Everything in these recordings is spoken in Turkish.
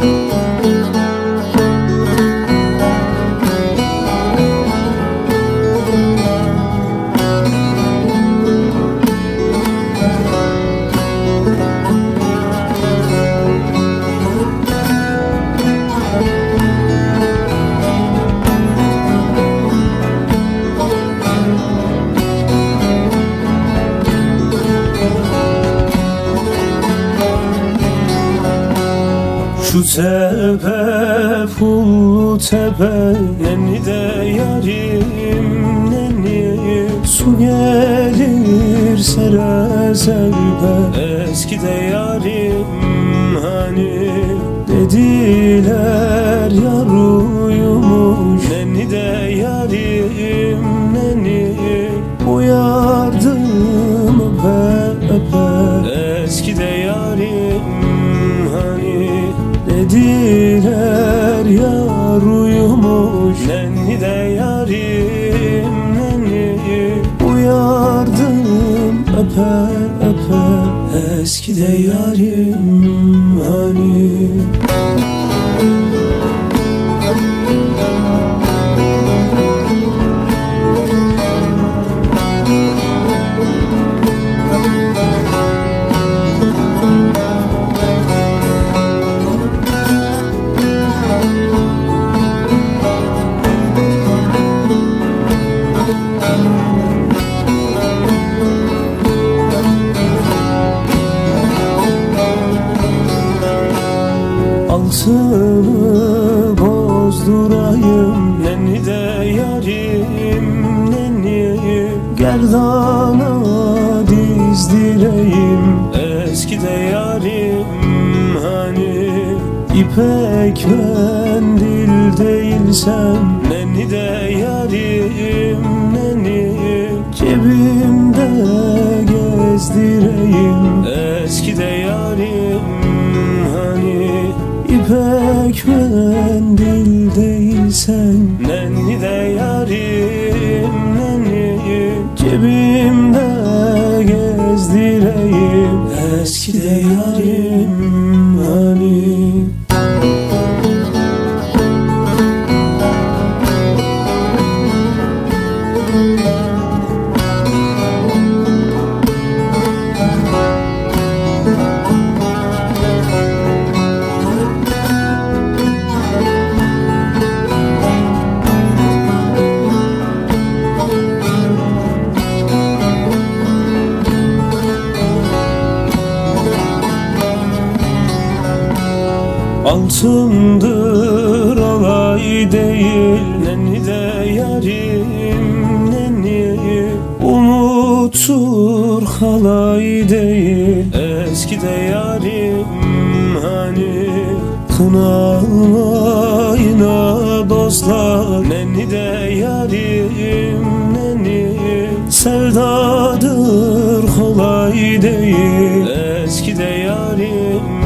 Música Şu tepe bu tepe Nenni de yarim nenni Su gelir sere serpe Eski de yarim hani? Dediler yar uyumuş Nenni de yarim nenni Uyardım öpe öpe. Eski de yarim hani Gerdana dizdireyim Eski de yarim hani İpek mendil değilsen Nenni de yarim nenni Cebimde gezdireyim. Eski de yarim hani İpek mendil değilsen Cebimde gezdireyim Eski de Altındır alay değil. Nenni de yarim nenni Umuttur halay değil. Eski de yarim hani? Kınamayına dostlar. Nenni de yarim nenni Sevdadır kolay değil. Eski de yarim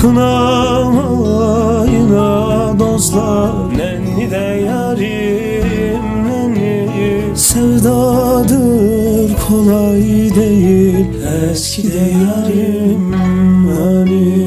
Kınamayına dostlar Nenni de yarim nenni Sevdadır kolay değil Eski de yarim hani